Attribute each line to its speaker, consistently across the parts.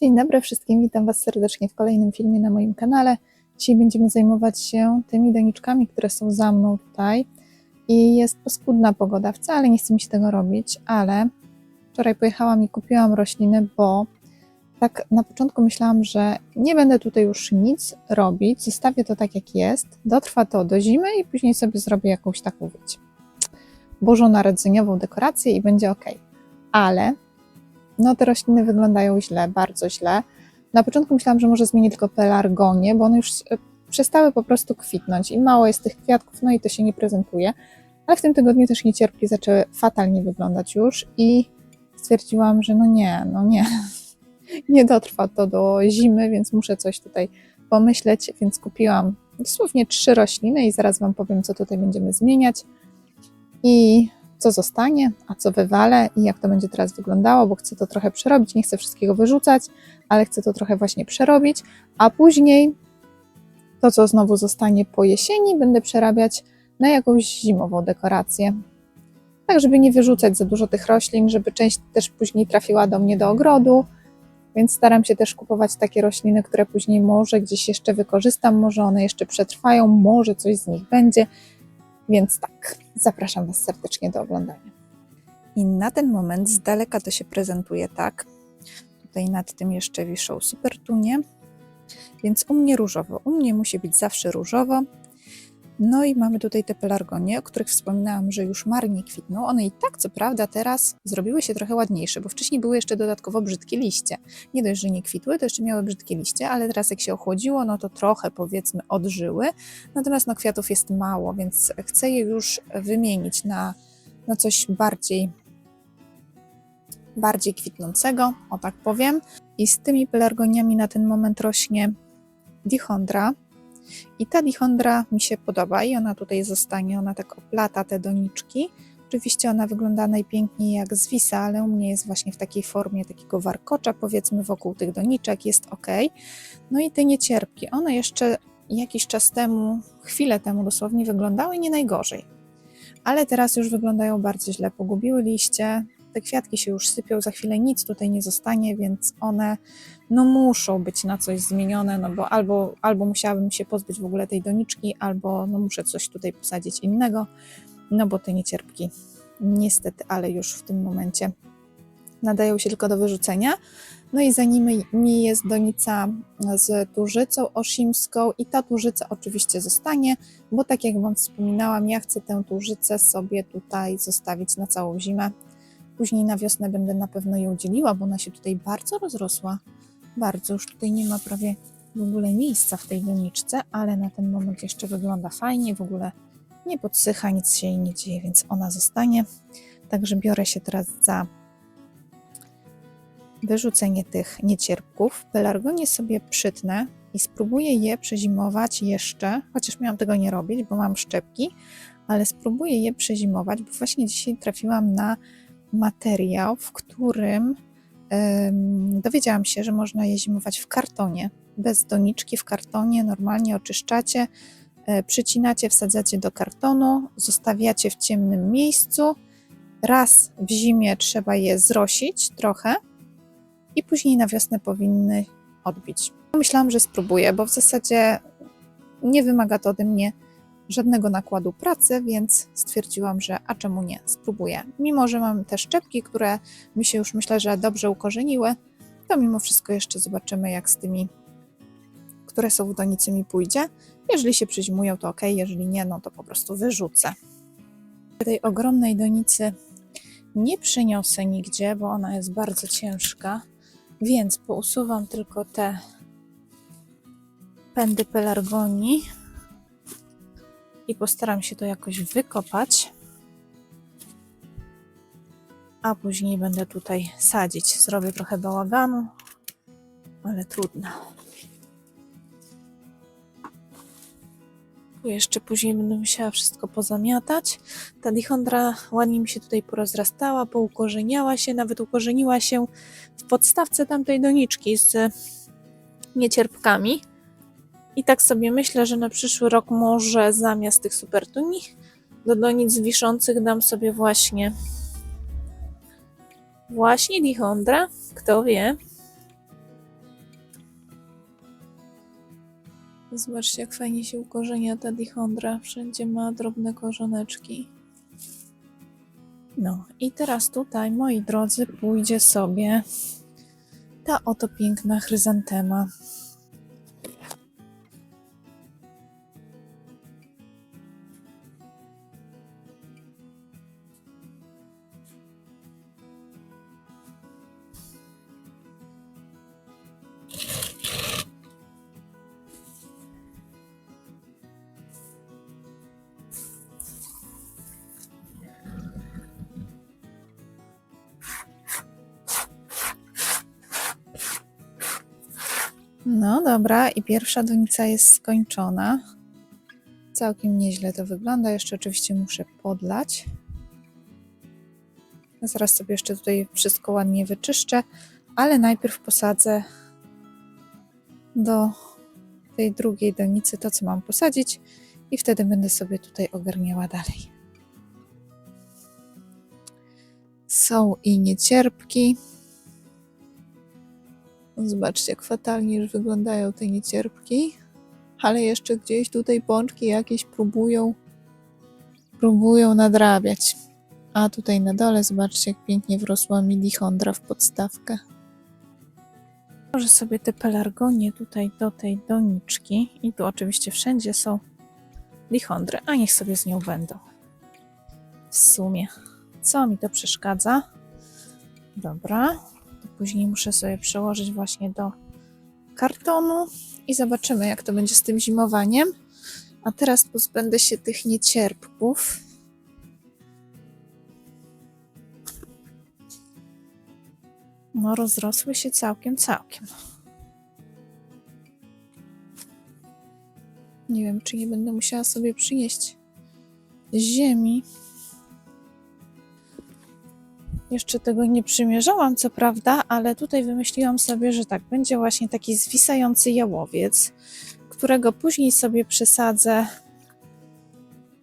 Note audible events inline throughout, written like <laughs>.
Speaker 1: Dzień dobry wszystkim, witam Was serdecznie w kolejnym filmie na moim kanale. Dzisiaj będziemy zajmować się tymi doniczkami, które są za mną tutaj. I jest paskudna pogoda, wcale nie chce mi się tego robić, ale wczoraj pojechałam i kupiłam rośliny, bo tak na początku myślałam, że nie będę tutaj już nic robić, zostawię to tak jak jest, dotrwa to do zimy i później sobie zrobię jakąś taką, wiecie, bożonarodzeniową dekorację i będzie ok. Ale no te rośliny wyglądają źle, bardzo źle. Na początku myślałam, że może zmienię tylko pelargonię, bo one już e, przestały po prostu kwitnąć i mało jest tych kwiatków, no i to się nie prezentuje. Ale w tym tygodniu też niecierpki zaczęły fatalnie wyglądać już i stwierdziłam, że no nie, no nie, <laughs> nie dotrwa to do zimy, więc muszę coś tutaj pomyśleć, więc kupiłam dosłownie trzy rośliny i zaraz Wam powiem, co tutaj będziemy zmieniać i co zostanie, a co wywalę i jak to będzie teraz wyglądało, bo chcę to trochę przerobić, nie chcę wszystkiego wyrzucać, ale chcę to trochę właśnie przerobić, a później to, co znowu zostanie po jesieni, będę przerabiać na jakąś zimową dekorację. Tak, żeby nie wyrzucać za dużo tych roślin, żeby część też później trafiła do mnie do ogrodu, więc staram się też kupować takie rośliny, które później może gdzieś jeszcze wykorzystam, może one jeszcze przetrwają, może coś z nich będzie. Więc tak, zapraszam Was serdecznie do oglądania. I na ten moment z daleka to się prezentuje tak. Tutaj nad tym jeszcze wiszą supertunie, więc u mnie różowo. U mnie musi być zawsze różowo. No i mamy tutaj te pelargonie, o których wspominałam, że już marnie kwitną. One i tak, co prawda, teraz zrobiły się trochę ładniejsze, bo wcześniej były jeszcze dodatkowo brzydkie liście. Nie dość, że nie kwitły, to jeszcze miały brzydkie liście, ale teraz jak się ochłodziło, no to trochę powiedzmy odżyły. Natomiast no kwiatów jest mało, więc chcę je już wymienić na, na coś bardziej bardziej kwitnącego, o tak powiem. I z tymi pelargoniami na ten moment rośnie dichondra, i ta dichondra mi się podoba i ona tutaj zostanie, ona tak oplata te doniczki. Oczywiście ona wygląda najpiękniej jak zwisa, ale u mnie jest właśnie w takiej formie takiego warkocza, powiedzmy wokół tych doniczek, jest ok. No i te niecierpki, one jeszcze jakiś czas temu, chwilę temu dosłownie wyglądały nie najgorzej. Ale teraz już wyglądają bardzo źle, pogubiły liście, te kwiatki się już sypią, za chwilę nic tutaj nie zostanie, więc one no muszą być na coś zmienione, no bo albo, albo musiałabym się pozbyć w ogóle tej doniczki, albo no muszę coś tutaj posadzić innego, no bo te niecierpki niestety, ale już w tym momencie nadają się tylko do wyrzucenia. No i za nimi jest donica z tużycą osimską i ta tużyca oczywiście zostanie, bo tak jak Wam wspominałam, ja chcę tę tużycę sobie tutaj zostawić na całą zimę. Później na wiosnę będę na pewno ją dzieliła, bo ona się tutaj bardzo rozrosła. Bardzo, już tutaj nie ma prawie w ogóle miejsca w tej doniczce, ale na ten moment jeszcze wygląda fajnie, w ogóle nie podsycha, nic się jej nie dzieje, więc ona zostanie. Także biorę się teraz za wyrzucenie tych niecierpków. Pelargonie sobie przytnę i spróbuję je przezimować jeszcze, chociaż miałam tego nie robić, bo mam szczepki, ale spróbuję je przezimować, bo właśnie dzisiaj trafiłam na materiał, w którym dowiedziałam się, że można je zimować w kartonie, bez doniczki w kartonie, normalnie oczyszczacie, e, przycinacie, wsadzacie do kartonu, zostawiacie w ciemnym miejscu. Raz w zimie trzeba je zrosić trochę i później na wiosnę powinny odbić. Myślałam, że spróbuję, bo w zasadzie nie wymaga to ode mnie żadnego nakładu pracy, więc stwierdziłam, że a czemu nie, spróbuję. Mimo, że mam te szczepki, które mi się już myślę, że dobrze ukorzeniły, to mimo wszystko jeszcze zobaczymy, jak z tymi, które są w donicy mi pójdzie. Jeżeli się przyzimują, to ok, jeżeli nie, no to po prostu wyrzucę. Tej ogromnej donicy nie przyniosę nigdzie, bo ona jest bardzo ciężka, więc pousuwam tylko te pędy pelargonii i postaram się to jakoś wykopać. A później będę tutaj sadzić. Zrobię trochę bałaganu, ale trudno. Tu jeszcze później będę musiała wszystko pozamiatać. Ta dichondra ładnie mi się tutaj porozrastała, poukorzeniała się, nawet ukorzeniła się w podstawce tamtej doniczki z niecierpkami. I tak sobie myślę, że na przyszły rok może zamiast tych super tunich do donic wiszących dam sobie właśnie właśnie lichondra, kto wie. Zobaczcie, jak fajnie się ukorzenia ta dichondra. Wszędzie ma drobne korzoneczki. No i teraz tutaj, moi drodzy, pójdzie sobie ta oto piękna chryzantema. No dobra, i pierwsza donica jest skończona. Całkiem nieźle to wygląda. Jeszcze oczywiście muszę podlać. Zaraz sobie jeszcze tutaj wszystko ładnie wyczyszczę, ale najpierw posadzę do tej drugiej donicy to, co mam posadzić, i wtedy będę sobie tutaj ogarniała dalej. Są i niecierpki. Zobaczcie, jak fatalnie już wyglądają te niecierpki. Ale jeszcze gdzieś tutaj pączki jakieś próbują próbują nadrabiać. A tutaj na dole zobaczcie, jak pięknie wrosła mi dichondra w podstawkę. Może sobie te pelargonie tutaj do tej doniczki i tu oczywiście wszędzie są dichondry, a niech sobie z nią będą. W sumie, co mi to przeszkadza? Dobra, później muszę sobie przełożyć właśnie do kartonu i zobaczymy, jak to będzie z tym zimowaniem. A teraz pozbędę się tych niecierpków. No, rozrosły się całkiem, całkiem. Nie wiem, czy nie będę musiała sobie przynieść ziemi. Jeszcze tego nie przymierzałam, co prawda, ale tutaj wymyśliłam sobie, że tak, będzie właśnie taki zwisający jałowiec, którego później sobie przesadzę,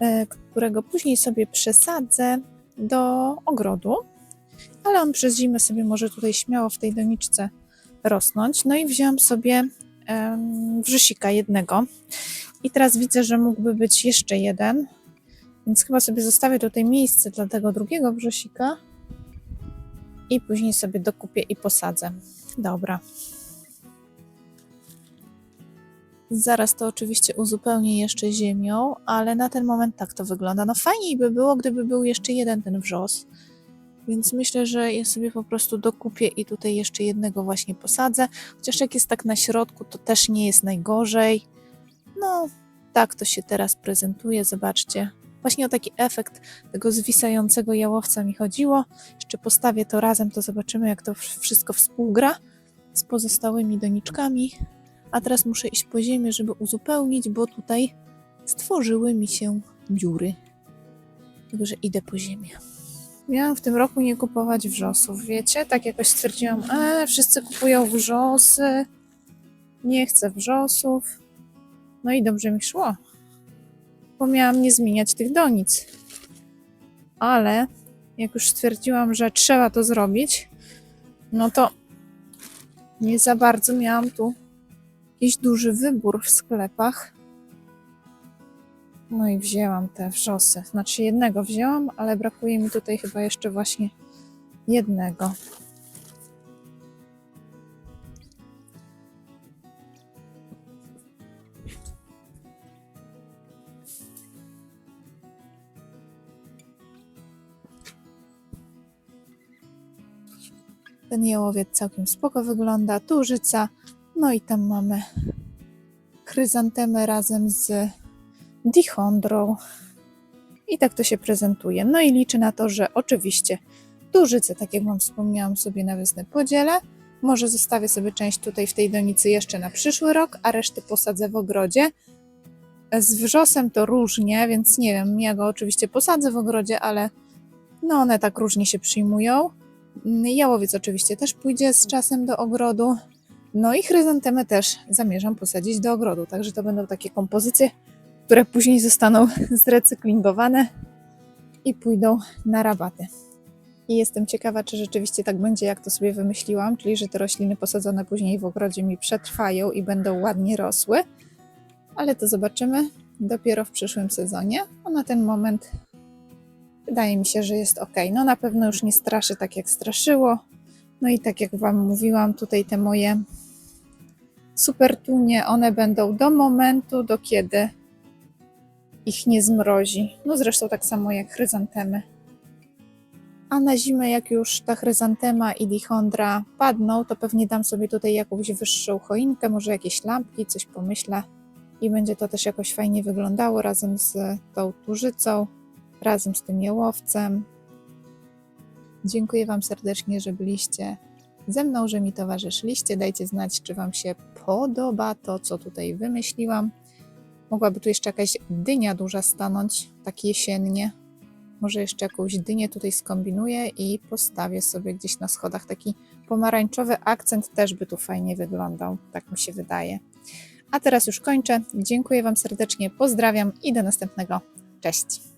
Speaker 1: e, którego później sobie przesadzę do ogrodu, ale on przez zimę sobie może tutaj śmiało w tej doniczce rosnąć. No i wziąłam sobie em, wrzosika jednego i teraz widzę, że mógłby być jeszcze jeden, więc chyba sobie zostawię tutaj miejsce dla tego drugiego wrzosika i później sobie dokupię i posadzę. Dobra. Zaraz to oczywiście uzupełnię jeszcze ziemią, ale na ten moment tak to wygląda. No fajniej by było, gdyby był jeszcze jeden ten wrzos. Więc myślę, że ja sobie po prostu dokupię i tutaj jeszcze jednego właśnie posadzę. Chociaż jak jest tak na środku, to też nie jest najgorzej. No, tak to się teraz prezentuje, zobaczcie. Właśnie o taki efekt tego zwisającego jałowca mi chodziło. Jeszcze postawię to razem, to zobaczymy, jak to wszystko współgra z pozostałymi doniczkami. A teraz muszę iść po ziemię, żeby uzupełnić, bo tutaj stworzyły mi się dziury. Także idę po ziemię. Miałam w tym roku nie kupować wrzosów, wiecie? Tak jakoś stwierdziłam, e, wszyscy kupują wrzosy, nie chcę wrzosów. No i dobrze mi szło, bo miałam nie zmieniać tych donic. Ale jak już stwierdziłam, że trzeba to zrobić, no to nie za bardzo miałam tu jakiś duży wybór w sklepach. No i wzięłam te wrzosy. Znaczy jednego wzięłam, ale brakuje mi tutaj chyba jeszcze właśnie jednego. Ten jałowiec całkiem spoko wygląda. Tużyca. No i tam mamy chryzantemę razem z dichondrą. I tak to się prezentuje. No i liczę na to, że oczywiście dużycę, tak jak Wam wspomniałam, sobie na wiosnę podzielę. Może zostawię sobie część tutaj w tej donicy jeszcze na przyszły rok, a resztę posadzę w ogrodzie. Z wrzosem to różnie, więc nie wiem, ja go oczywiście posadzę w ogrodzie, ale no one tak różnie się przyjmują. Jałowiec oczywiście też pójdzie z czasem do ogrodu. No i chryzantemę też zamierzam posadzić do ogrodu, także to będą takie kompozycje, które później zostaną <laughs> zrecyklingowane i pójdą na rabaty. I jestem ciekawa, czy rzeczywiście tak będzie, jak to sobie wymyśliłam, czyli że te rośliny posadzone później w ogrodzie mi przetrwają i będą ładnie rosły. ale to zobaczymy dopiero w przyszłym sezonie. A na ten moment wydaje mi się, że jest ok. No na pewno już nie straszy tak jak straszyło. No i tak jak Wam mówiłam, tutaj te moje super tunie, one będą do momentu, do kiedy ich nie zmrozi. No zresztą tak samo jak chryzantemy. A na zimę, jak już ta chryzantema i dichondra padną, to pewnie dam sobie tutaj jakąś wyższą choinkę, może jakieś lampki, coś pomyślę. I będzie to też jakoś fajnie wyglądało razem z tą tużycą, razem z tym jełowcem. Dziękuję Wam serdecznie, że byliście ze mną, że mi towarzyszyliście. Dajcie znać, czy Wam się podoba to, co tutaj wymyśliłam. Mogłaby tu jeszcze jakaś dynia duża stanąć, tak jesiennie. Może jeszcze jakąś dynię tutaj skombinuję i postawię sobie gdzieś na schodach. Taki pomarańczowy akcent też by tu fajnie wyglądał, tak mi się wydaje. A teraz już kończę. Dziękuję Wam serdecznie, pozdrawiam i do następnego. Cześć!